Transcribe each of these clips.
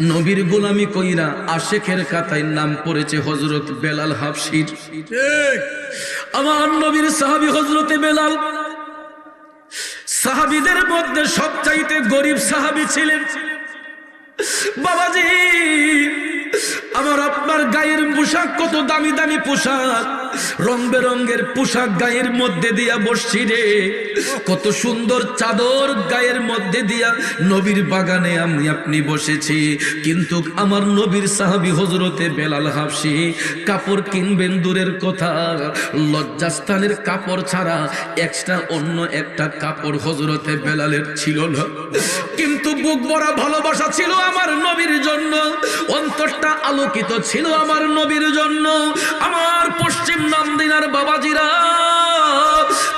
নবীর গোলামি কইরা আশেখের কাতায় নাম পড়েছে হজরত বেলাল হাফসির আমার নবীর সাহাবি হজরতে বেলাল। সাহাবিদের মধ্যে সবচাইতে গরিব সাহাবি ছিলেন। বাবাজি আমার আপনার গায়ের পোশাক কত দামি দামি পোশাক। রং বেরঙ্গের পোশাক গায়ের মধ্যে দিয়া বসছি রে। কত সুন্দর চাদর গায়ের মধ্যে দিয়া নবীর বাগানে আমি আপনি বসেছি। কিন্তু আমার নবীর সাহাবি হজরতে বেলাল হাফসি কাপড় কিনবেন দূরের কথা। লজ্জাস্থানের কাপড় ছাড়া এক্সট্রা অন্য একটা কাপড় হজরতে বেলালের ছিল না। কিন্তু বুক ভরা ভালোবাসা ছিল আমার নবীর জন্য। অন্তরটা আলোকিত ছিল আমার নবীর জন্য। আমার পশ্চিম নামদিনার বাবাজিরা।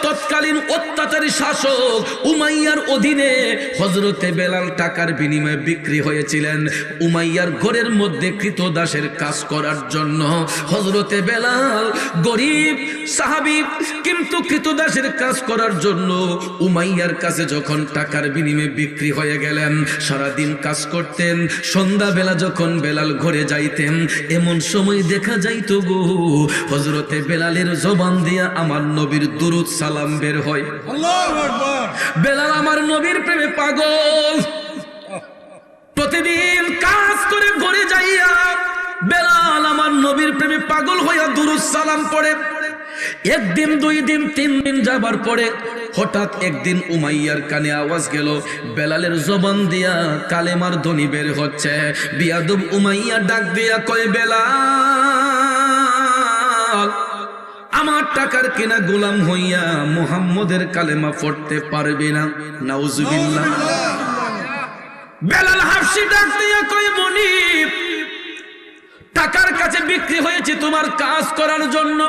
তৎকালীন অত্যাচারী শাসক উমাইয়ার অধীনে হজরতে বেলাল টাকার বিনিময়ে বিক্রি হয়েছিলেন। উমাইয়ার ঘরের মধ্যে কৃতদাসের কাজ করার জন্য হজরতে বেলাল গরিব সাহাবি কিন্তু কৃতদাসের কাজ করার জন্য উমাইয়ার কাছে যখন টাকার বিনিময়ে বিক্রি হয়ে গেলেন, সারাদিন কাজ করতেন, সন্ধ্যাবেলা যখন বেলাল ঘরে যাইতেন, এমন সময় দেখা যাইত গো হজরতে বেলালের জবান দিয়া আমার নবীর দুরুদ সালাম বের হয়। বেলাল আমার নবীর প্রেমে পাগল। প্রতিদিন কাজ করে ঘরে যাইয়া বেলাল আমার নবীর প্রেমে পাগল হইয়া দুরুদ সালাম পড়ে। একদিন দুই দিন তিন দিন যাবার পরে হঠাৎ একদিন উমাইয়ার কানে আওয়াজ গেল বেলালের জবান দিয়া কালেমার ধ্বনি বের হচ্ছে। বিয়াদব উমাইয়া ডাক দিয়া কয় বেলাল! আমার টাকার কেনা গোলাম হইয়া মোহাম্মদের কালেমা পড়তে পারবে না। নাউজুবিল্লাহ। বেলাল হাফসি কই মনিব, টাকার কাছে বিক্রি হয়েছে তোমার কাজ করার জন্য।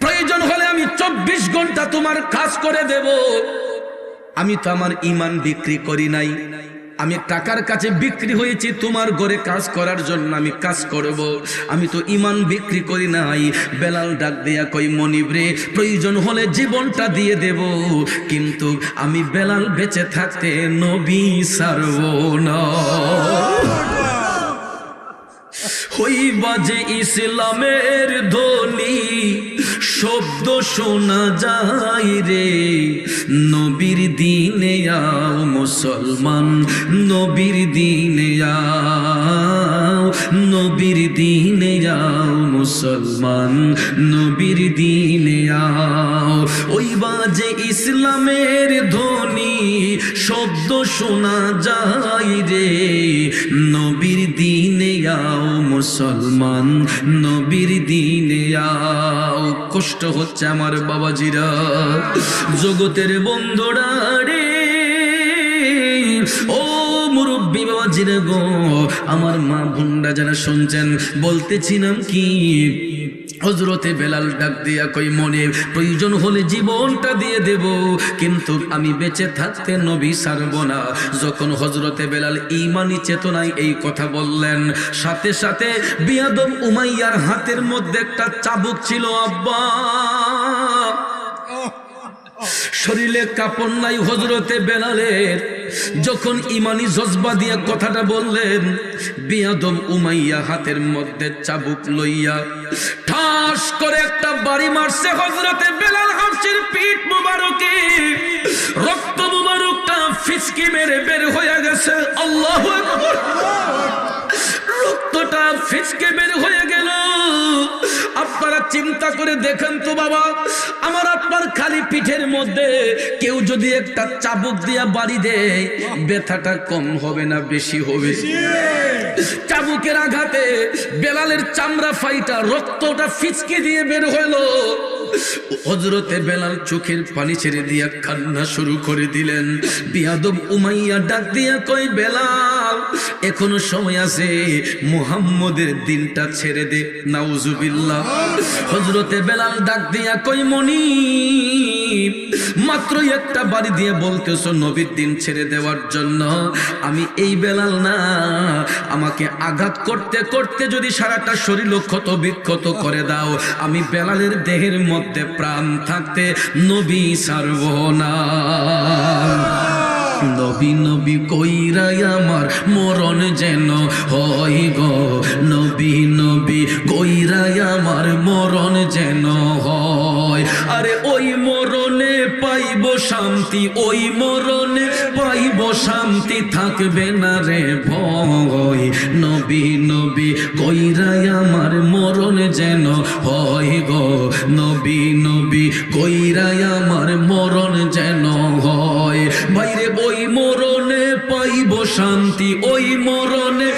প্রয়োজন হলে আমি চব্বিশ ঘণ্টা তোমার কাজ করে দেব। আমি তো আমার ইমান বিক্রি করি নাই। আমি টাকার কাছে বিক্রি হয়েছি, তোমার ঘরে কাজ করার জন্য আমি কাজ করব। আমি তো ইমান বিক্রি করি নাই। বেলাল ডাক দেয়া কই মনিবরে প্রয়োজন হলে জীবনটা দিয়ে দেব। কিন্তু আমি বেলাল বেঁচে থাকতে নবী সারব না। হই বাজে ইসলামের ধ্বনি শব্দ শোনা যায় রে। নবীর দিনে আও মুসলমান, নবীর দিনে আও নবীর দিনে আও মুসলমান, নবীর দিনে আও ওই বাজে ইসলামের ধ্বনি শব্দ শোনা যায় রে। নবীর দিনে আও মুসলমান, নবীর দিনে আও কষ্ট হচ্ছে আমার বাবাজিরা। জগতের বন্ধুরা রে, ও মুরব্বী বাবাজিরা গো, আমার মা ভুন্ডা যারা শুনছেন, বলতেছিলাম কি হজরতে বেলাল ডাক দিয়া কই মনে প্রয়োজন হলে জীবনটা দিয়ে দেব কিন্তু আমি বেঁচে থাকতে নবী সারব না। যখন হজরতে বেলাল ইমানি চেতনায় এই কথা বললেন সাথে সাথে বিয়াদম উমাইয়ার হাতের মধ্যে একটা চাবুক ছিল আব্বা! শরীরে কাপড় নাই হজরতে বেলালের। যখন ইমানি জজবা দিয়া কথাটা বললেন, বিয়াদম উমাইয়া হাতের মধ্যে চাবুক লইয়া ঠাস করে একটা বাড়ি মারছে হজরতে বেলাল হাফসির পিঠ মুবারকে। রক্ত মুবারকটা ফিসকি মেরে বের হয়ে গেছে। আল্লাহ রক্তটা ফিসকে বের হয়ে গেল। আপনারা চিন্তা করে দেখেন তো বাবা, আমার আপনার খালি পিঠের মধ্যে কেউ যদি একটা চাবুক দিয়া বাড়ি দেয়, ব্যথাটা কম হবে না, বেশি হবে। চাবুকের আঘাতে বেলালের চামড়া ফাইটা রক্তটা ফিচকে দিয়ে বের হলো। হজরতে বেলাল চোখের পানি ছেড়ে দিয়া কান্না শুরু করে দিলেন। বিয়াদব উমাইয়া ডাক দিয়া কই বেলাল, এখনও সময় আছে, মুহাম্মদের দিনটা ছেড়ে দে, নাউজুবিল্লাহ। হজরতে বেলাল ডাক দিয়া কই মনি মাত্র একটা বাড়ি দিয়ে বলতেছো নবীর দিন ছেড়ে দেওয়ার জন্য। আমি এই বেলাল না, আমাকে আঘাত করতে করতে যদি সারাটা শরীর ক্ষত বিক্ষত করে দাও, আমি বেলালের দেহের মধ্যে প্রাণ থাকতে নবী সারব না নবী নবী কইরাই আমার মরণ যেন হয় গো। নবী নবী কইরাই আমার মরণ যেন আরে ওই মরণে পাইব শান্তি, ওই মরণে পাইব শান্তি, থাকবে না রে ভয়। নবী নবী, কইরাই আমার মরণ যেন হয় গো। নবী নবী, কইরাই আমার মরণ যেন হয়। বাইরে ওই মরণে পাইব শান্তি, ওই মরণে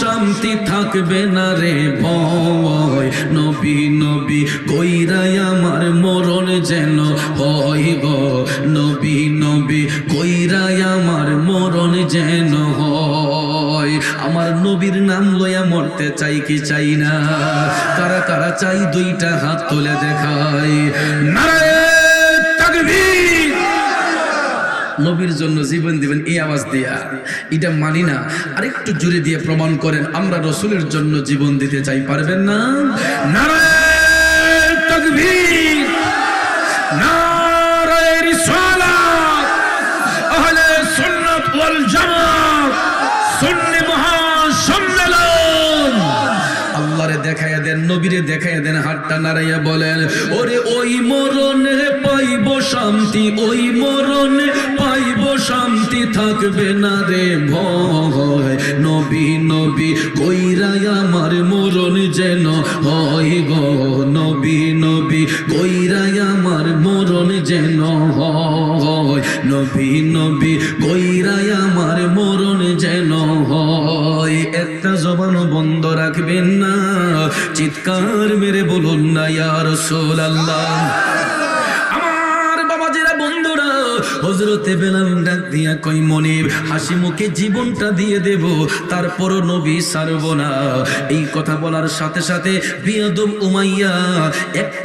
শান্তি থাকবে না রে ভয়। নবী নবী, কইরাই আমার মরণ যেন হয় গো। নবী নবী, কইরাই আমার মরণ যেন হয়। আমার নবীর নাম লইয়া মরতে চাই কি চাই না? কারা কারা চাই দুইটা হাত তুলে দেখাই নারায়ে তাকবীর! নবীর জন্য জীবন দিবেন এই আওয়াজ দিয়া। এটা মানি না। আরেকটু জুড়ে দিয়ে প্রমাণ করেন, আমরা রসুলের জন্য জীবন দিতে চাই, পারবেন না? নারায়ে দেন, নবীরে দেখাইয়া দেন বলেন, ওরে ওই মরণে পাইব শান্তি, ওই মরণে শান্তি থাকবে না রে ভয়। নবী নবী কইরাই আমার মরণ যেন হয় গো। নবী নবী কইরাই আমার মরণ যেন হয়। নবী নবী কইরাই আমার মরণ যেন হয়। একটা জবানও বন্ধ রাখবেন না। চিৎকার মেরে বলুন না ইয়ার সোল আল্লাহ হজরতে বেলাল ডাক দিয়া কই মনিব হাসি মুখে জীবনটা দিয়ে দেব তারপর নবী সারব না। এই কথা বলার সাথে সাথে বিয়াদব উমাইয়া একটা